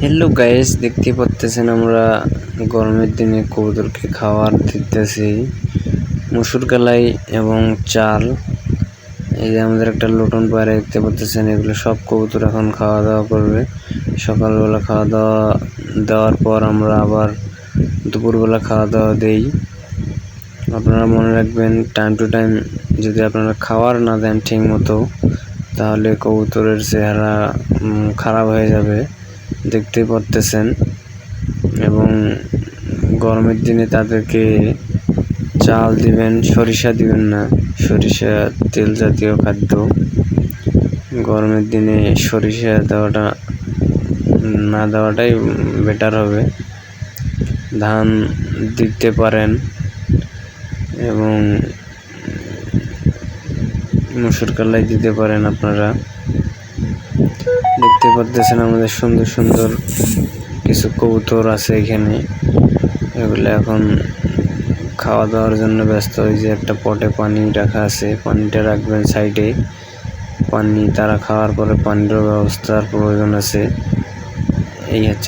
Hello guys দেখতে পাচ্তেছেন আমরা গরমের দিনে কবুতরকে খাবার দিতেছি। মুসুর কালাই এবং চাল। এই যে আমাদের একটা লোটন পায়রা দেখতে পাচ্তেছেন, এগুলো সব কবুতর এখন খাওয়া দাওয়া করবে। সকালবেলা খাওয়া দাওয়া দেওয়ার পর আমরা আবার দুপুরবেলা খাওয়া দাওয়া দেই। আপনারা মনে রাখবেন টাইম টু টাইম যদি আপনারা খাবার না দেন ঠিক মতো তাহলে কবুতরের চেহারা খারাপ হয়ে যাবে। দেখতেই পারতেছেন এবং গরমের দিনে তাদেরকে চাল দিবেন, সরিষা দিবেন না। সরিষা তেল জাতীয় খাদ্য। গরমের দিনে সরিষা দেওয়াটা, না দেওয়াটাই বেটার হবে। ধান দিতে পারেন এবং মুসুর কালাই দিতে পারেন আপনারা। দেখতে পারতেছেন আমাদের সুন্দর সুন্দর কিছু কবুতর আছে এখানে। এগুলো এখন খাওয়া দাওয়ার জন্য ব্যস্ত। ওই যে একটা পটে পানি রাখা আছে। পানিটা রাখবেন সাইডে। পানি, তারা খাওয়ার পরে পানিরও ব্যবস্থার প্রয়োজন আছে। এই হচ্ছে